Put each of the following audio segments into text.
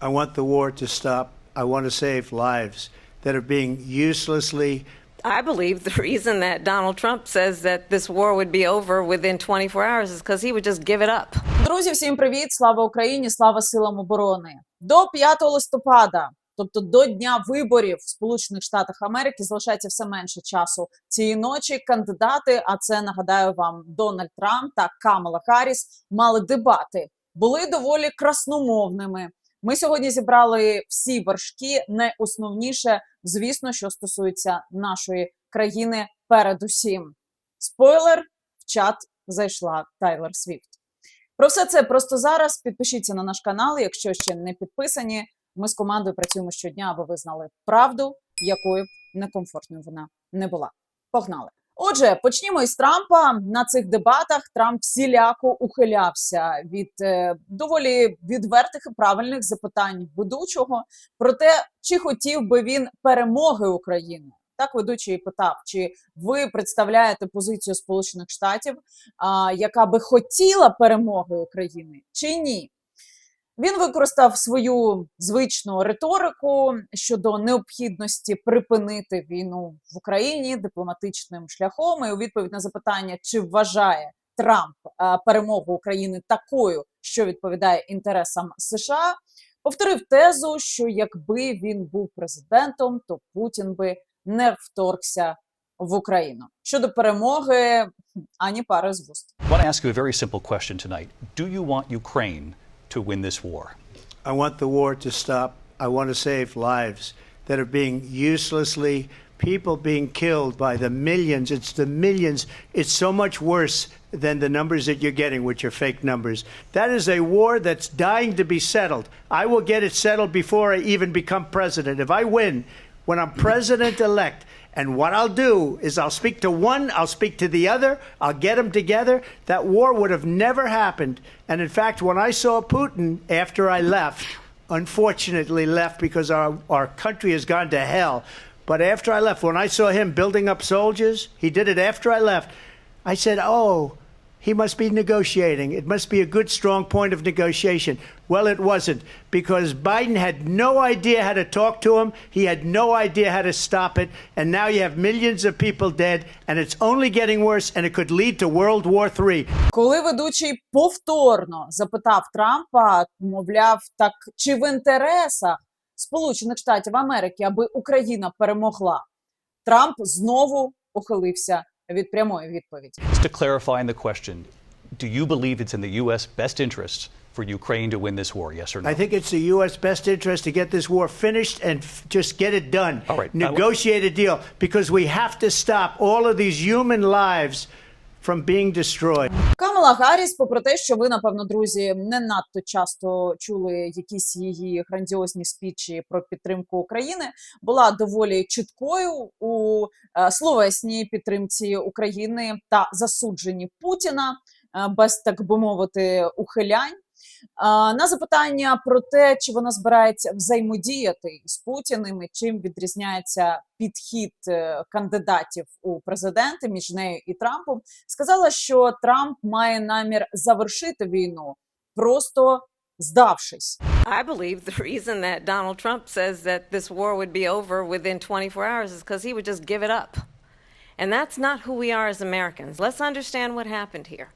I want the war to stop. I want to save lives that are being uselessly I believe the reason that Donald Trump says that this war would be over within 24 hours is because he would just give it up. Друзі, всім привіт! Слава Україні! Слава силам оборони! До 5 листопада, тобто до дня виборів в Сполучених Штатах Америки, залишається все менше часу цієї ночі. Кандидати, а це нагадаю вам Дональд Трамп та Камала Харріс, мали дебати, були доволі красномовними. Ми сьогодні зібрали всі вершки, найосновніше, звісно, що стосується нашої країни. Передусім, спойлер в чат зайшла Тайлер Свіфт. Про все це просто зараз. Підпишіться на наш канал, якщо ще не підписані. Ми з командою працюємо щодня, аби ви знали правду, якою б некомфортною вона не була. Погнали! Отже, почнімо із Трампа. На цих дебатах Трамп всіляко ухилявся від е, доволі відвертих і правильних запитань ведучого про те, чи хотів би він перемоги України. Так ведучий питав, чи ви представляєте позицію Сполучених Штатів, а, яка би хотіла перемоги України, чи ні? Він використав свою звичну риторику щодо необхідності припинити війну в Україні дипломатичним шляхом. І у відповідь на запитання, чи вважає Трамп перемогу України такою, що відповідає інтересам США, повторив тезу, що якби він був президентом, то Путін би не вторгся в Україну. Щодо перемоги, ані пари з вуст. Want to ask very simple question tonight. Do you want Ukraine to win this war? I want the war to stop. I want to save lives that are being uselessly, people being killed by the millions. It's the millions. It's so much worse than the numbers that you're getting, which are fake numbers. That is a war that's dying to be settled. I will get it settled before I even become president. If I win, when I'm president elect, and what I'll do is I'll speak to one, I'll speak to the other, I'll get them together. That war would have never happened. And in fact, when I saw Putin after I left, unfortunately left because our, our country has gone to hell. But after I left, when I saw him building up soldiers, he did it after I left. I said, oh, he must be negotiating. It must be a good, strong point of negotiation. Well, it wasn't because Biden had no idea how to talk to him. He had no idea how to stop it. And now you have millions of people dead, and it's only getting worse, and it could lead to World War III. Коли ведучий повторно запитав Трампа, мовляв, так чи в інтересах Сполучених Штатів Америки, аби Україна перемогла, Трамп знову ухилився від прямої відповіді. Just to clarify in the question, do you believe it's in the U.S. best interests for Ukraine to win this war? Yes or no? I think it's the U.S. best interest to get this war finished and f- just get it done. All right. Negotiate a deal because we have to stop all of these human lives from being destroyed. Камала Гарріс, попри те, що ви, напевно, друзі, не надто часто чули якісь її грандіозні спічі про підтримку України, була доволі чіткою у е, словесній підтримці України та засудженні Путіна е, без так би мовити ухилянь. На запитання про те, чи вона збирається взаємодіяти з Путіним, і чим відрізняється підхід е, кандидатів у президенти між нею і Трампом, сказала, що Трамп має намір завершити війну, просто здавшись. I believe the reason that Donald Trump says that this war would be over within 24 hours is because he would just give it up. And that's not who we are as Americans. Let's understand what happened here.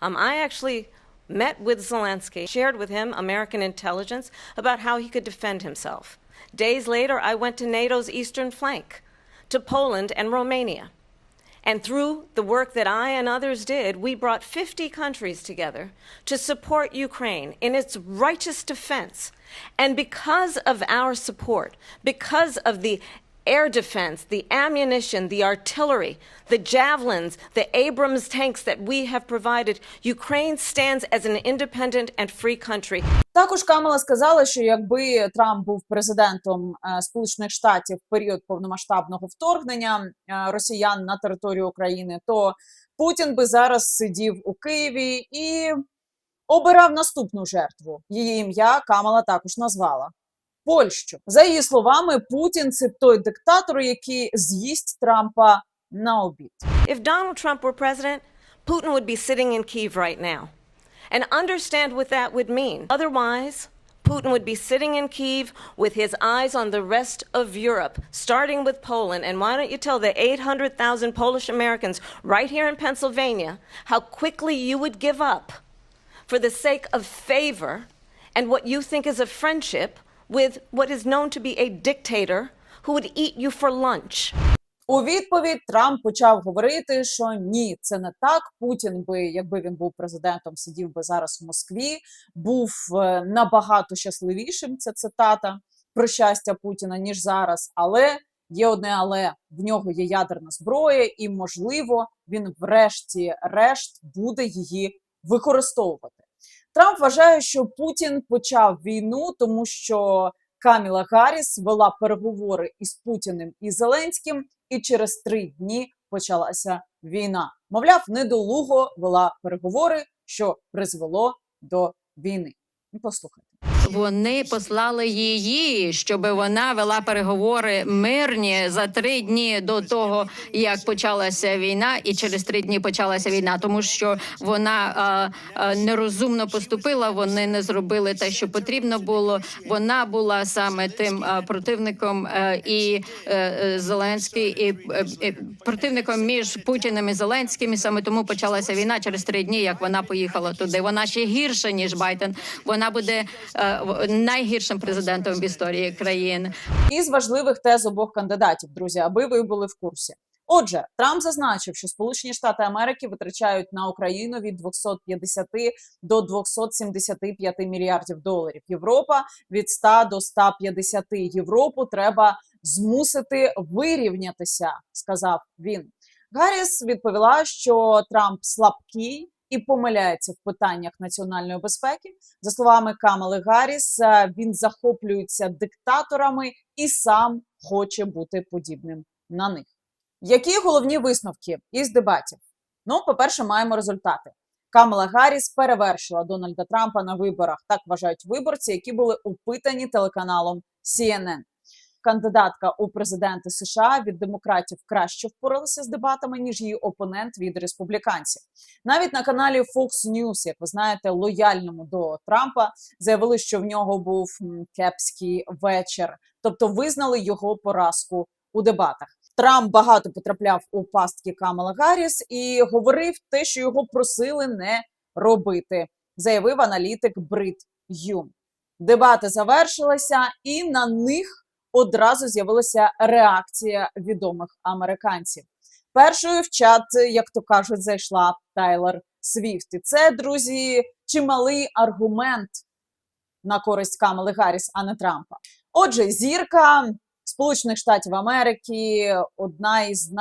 Um, I actually met with Zelensky, shared with him American intelligence about how he could defend himself. Days later, I went to NATO's eastern flank, to Poland and Romania. And through the work that I and others did, we brought 50 countries together to support Ukraine in its righteous defense. And because of our support, because of the air defense, the ammunition, the artillery, the javelins, the Abrams tanks that we have provided, Ukraine stands as an independent and free country. Також Камала сказала, що якби Трамп був президентом е, Сполучених Штатів в період повномасштабного вторгнення е, росіян на територію України, то Путін би зараз сидів у Києві і обирав наступну жертву. Її ім'я Камала також назвала. Польщу за її словами, Путін це той диктатор, який з'їсть Трампа на обід. If Donald Trump were president, Putin would be sitting in Kiev right now. And understand what that would mean. Otherwise, Putin would be sitting in Kiev with his eyes on the rest of Europe, starting with Poland. And why don't you tell the 800,000 Polish Americans right here in Pennsylvania how quickly you would give up for the sake of favor and what you think is a friendship with what is known to be a dictator who would eat you for lunch? У відповідь Трамп почав говорити, що ні, це не так. Путін би, якби він був президентом, сидів би зараз в Москві, був е, набагато щасливішим. Це цитата про щастя Путіна ніж зараз. Але є одне, але в нього є ядерна зброя, і можливо він, врешті-решт, буде її використовувати. Трамп вважає, що Путін почав війну, тому що Каміла Гарріс вела переговори із Путіним і Зеленським, і через три дні почалася війна. Мовляв, недолуго вела переговори, що призвело до війни. Ну, Послухайте. Вони послали її, щоб вона вела переговори мирні за три дні до того, як почалася війна, і через три дні почалася війна, тому що вона а, а, нерозумно поступила. Вони не зробили те, що потрібно було. Вона була саме тим а, противником а, і е, е, Зеленський, і е, е, противником між Путіним і Зеленським. І саме тому почалася війна через три дні, як вона поїхала туди. Вона ще гірша ніж Байден. Вона буде е, в- найгіршим президентом в історії країни. із важливих тез обох кандидатів, друзі, аби ви були в курсі. Отже, Трамп зазначив, що Сполучені Штати Америки витрачають на Україну від 250 до 275 мільярдів доларів. Європа від 100 до 150. Європу треба змусити вирівнятися, сказав він. Гарріс відповіла, що Трамп слабкий і помиляється в питаннях національної безпеки. За словами Камали Гарріс, е, він захоплюється диктаторами і сам хоче бути подібним на них. Які головні висновки із дебатів? Ну, по-перше, маємо результати. Камала Гарріс перевершила Дональда Трампа на виборах. Так вважають виборці, які були опитані телеканалом CNN. Кандидатка у президенти США від демократів краще впоралася з дебатами ніж її опонент від республіканців. Навіть на каналі Fox News, як ви знаєте, лояльному до Трампа заявили, що в нього був кепський вечір, тобто визнали його поразку у дебатах. Трамп багато потрапляв у пастки Камала Гарріс і говорив те, що його просили не робити, заявив аналітик Брит Юм. Дебати завершилися, і на них одразу з'явилася реакція відомих американців. Першою в чат, як то кажуть, зайшла Тайлер Свіфт. І це, друзі, чималий аргумент на користь Камали Гарріс, а не Трампа. Отже, зірка Сполучених Штатів Америки, одна із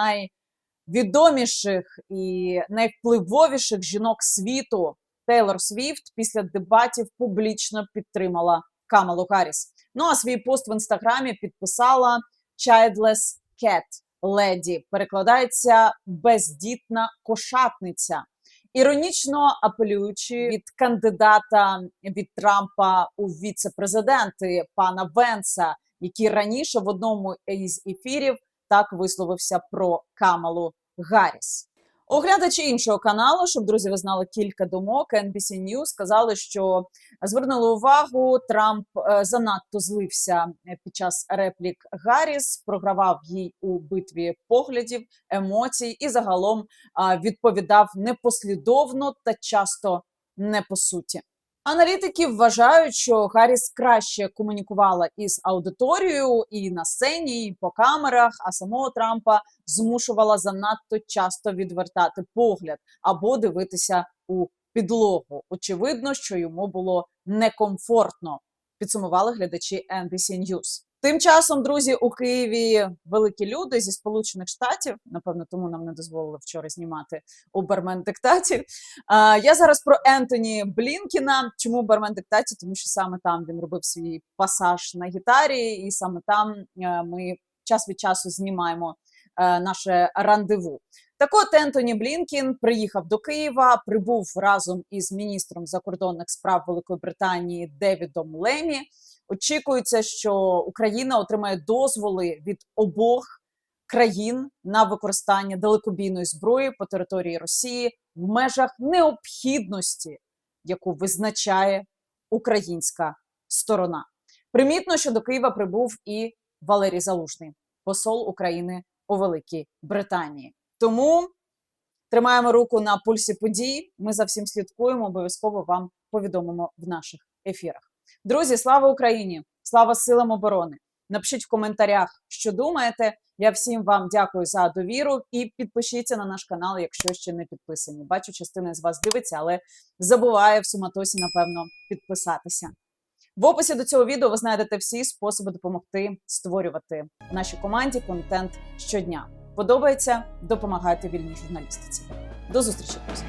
найвідоміших і найвпливовіших жінок світу, Тейлор Свіфт, після дебатів публічно підтримала Камалу Гарріс. Ну а свій пост в інстаграмі підписала Childless Cat Lady. Перекладається бездітна кошатниця. Іронічно апелюючи від кандидата від Трампа у віце-президенти пана Венса, який раніше в одному із ефірів так висловився про Камалу Гарріс. Оглядачі іншого каналу, щоб друзі, ви знали кілька думок. NBC News сказали, що звернули увагу, Трамп е, занадто злився е, під час реплік Гарріс, програвав їй у битві поглядів, емоцій і загалом відповідав непослідовно та часто не по суті. Аналітики вважають, що Гарріс краще комунікувала із аудиторією і на сцені, і по камерах, а самого Трампа змушувала занадто часто відвертати погляд або дивитися у підлогу. Очевидно, що йому було некомфортно. Підсумували глядачі NBC News. Тим часом, друзі, у Києві великі люди зі Сполучених Штатів. Напевно, тому нам не дозволили вчора знімати у бармен диктаті. А, я зараз про Ентоні Блінкіна. Чому бармен диктаті? Тому що саме там він робив свій пасаж на гітарі, і саме там е, ми час від часу знімаємо наше рандеву. Так от Ентоні Блінкін приїхав до Києва, прибув разом із міністром закордонних справ Великої Британії Девідом Лемі. Очікується, що Україна отримає дозволи від обох країн на використання далекобійної зброї по території Росії в межах необхідності, яку визначає українська сторона. Примітно, що до Києва прибув і Валерій Залужний, посол України у Великій Британії. Тому тримаємо руку на пульсі подій. Ми за всім слідкуємо. Обов'язково вам повідомимо в наших ефірах. Друзі, слава Україні! Слава силам оборони! Напишіть в коментарях, що думаєте. Я всім вам дякую за довіру і підпишіться на наш канал, якщо ще не підписані. Бачу, частина з вас дивиться, але забуває в суматосі, напевно, підписатися. В описі до цього відео ви знайдете всі способи допомогти створювати нашій команді контент щодня. Подобається? Допомагайте вільній журналістиці. До зустрічі, друзі!